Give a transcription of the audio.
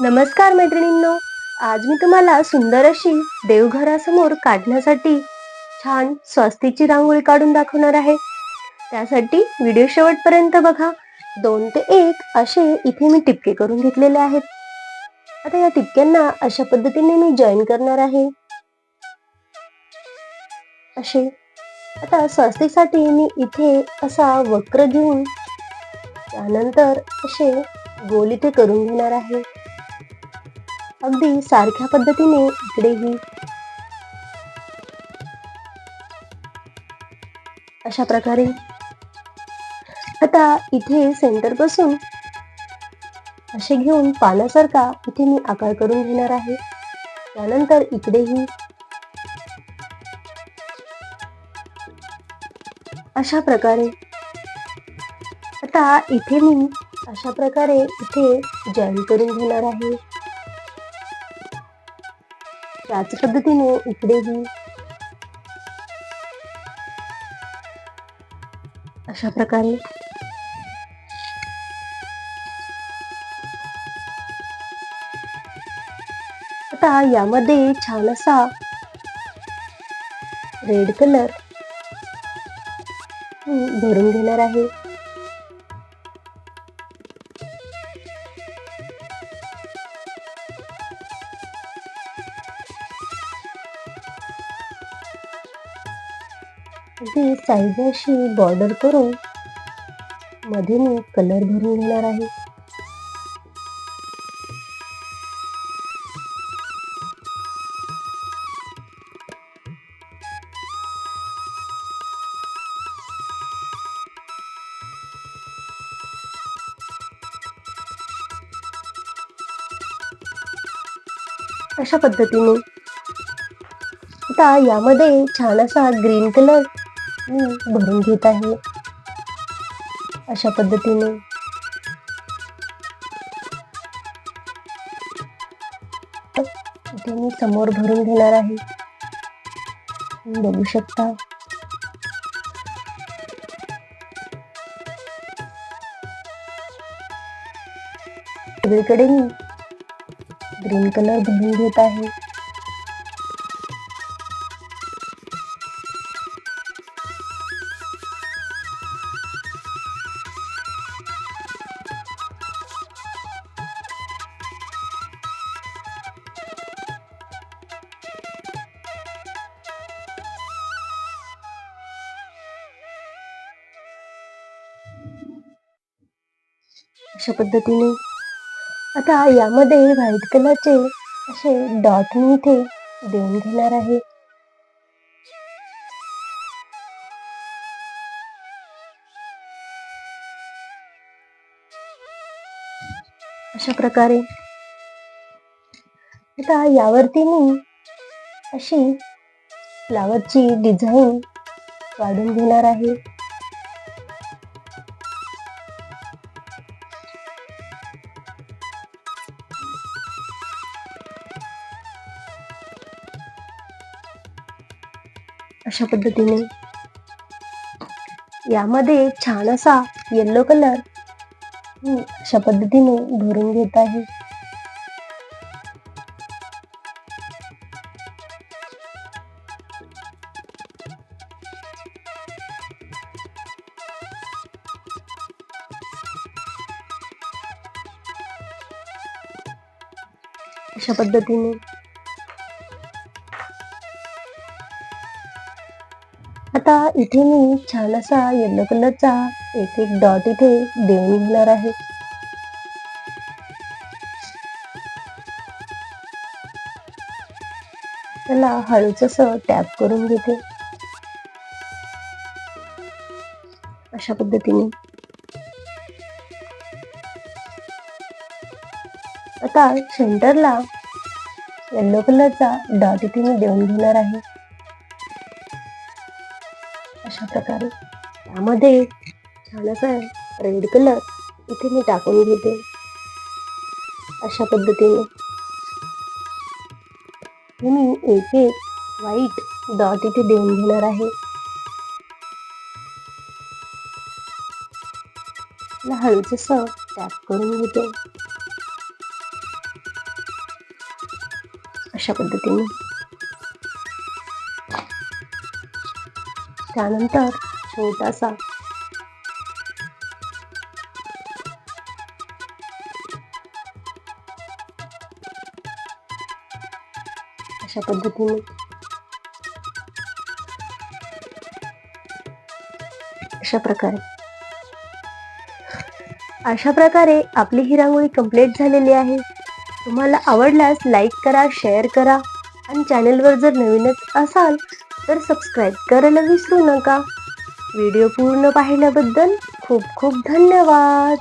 नमस्कार मैत्रिणींनो. आज मी तुम्हाला सुंदर अशी देवघरासमोर काढण्यासाठी छान स्वस्तिकची रांगोळी काढून दाखवणार आहे. त्यासाठी व्हिडिओ शेवटपर्यंत बघा. दोन ते एक असे इथे मी टिपके करून घेतलेले आहेत. आता या टिपक्यांना अशा पद्धतीने मी जॉईन करणार आहे. असे. आता स्वस्तिकसाठी मी इथे असा वक्र घेऊन त्यानंतर असे गोल इथे करून घेणार आहे. अगदी सारख्या पद्धतीने इकडेही. अशा प्रकारे. आता इथे सेंटरपासून असे घेऊन पानासारखा इथे मी आकार करून घेणार आहे. त्यानंतर इकडेही. अशा प्रकारे. आता इथे मी अशा प्रकारे इथे जॉईन करून घेणार आहे. त्याच पद्धतीने इकडेही. अशा प्रकारे. आता यामध्ये छान असा रेड कलर. भरून घेणार आहे. अगदी साईज बॉर्डर करून मध्ये मी कलर भरून घेणार आहे. अशा पद्धतीने. आता यामध्ये छान असा ग्रीन कलर मी भरून घेत आहे. अशा पद्धतीने. इथे मी समोर भरून घेणार आहे. तुम्ही बघू शकता. सगळीकडे मी ग्रीन कलर भरून घेत आहे. अशा पद्धतीने. आता यामध्ये व्हाईट कलरचे असे डॉट मी इथे देऊन घेणार आहे. अशा प्रकारे. आता यावरती मी अशी फ्लावरची डिझाईन काढून घेणार आहे. अशा पद्धतीने. यामध्ये छान असा येल्लो कलर अशा पद्धतीने भरून घेत आहे. अशा पद्धतीने आता इथे मी छान असा येलो कलरचा एक एक डॉट इथे देऊन घेणार आहे. त्याला हळूच असं टॅप करून घेते. अशा पद्धतीने. आता सेंटरला येलो कलरचा डॉट इथे मी देऊन घेणार आहे. प्रकारे. त्यामध्ये छान असा रेड कलर इथे मी टाकून घेते. अशा पद्धतीने. मी एक एक व्हाईट डॉट इथे देऊन घेणार आहे. हळूच टॅप करून घेते. अशा पद्धतीने. त्यानंतर छोटासा अशा पद्धतीने अशा प्रकारे. अशा प्रकारे आपली ही रांगोळी कंप्लीट झालेली आहे. तुम्हाला आवडल्यास लाईक करा शेअर करा आणि चॅनेलवर जर नवीनच असाल तर सबस्क्राईब करायला विसरू नका. व्हिडिओ पूर्ण पाहिल्याबद्दल खूप खूप धन्यवाद.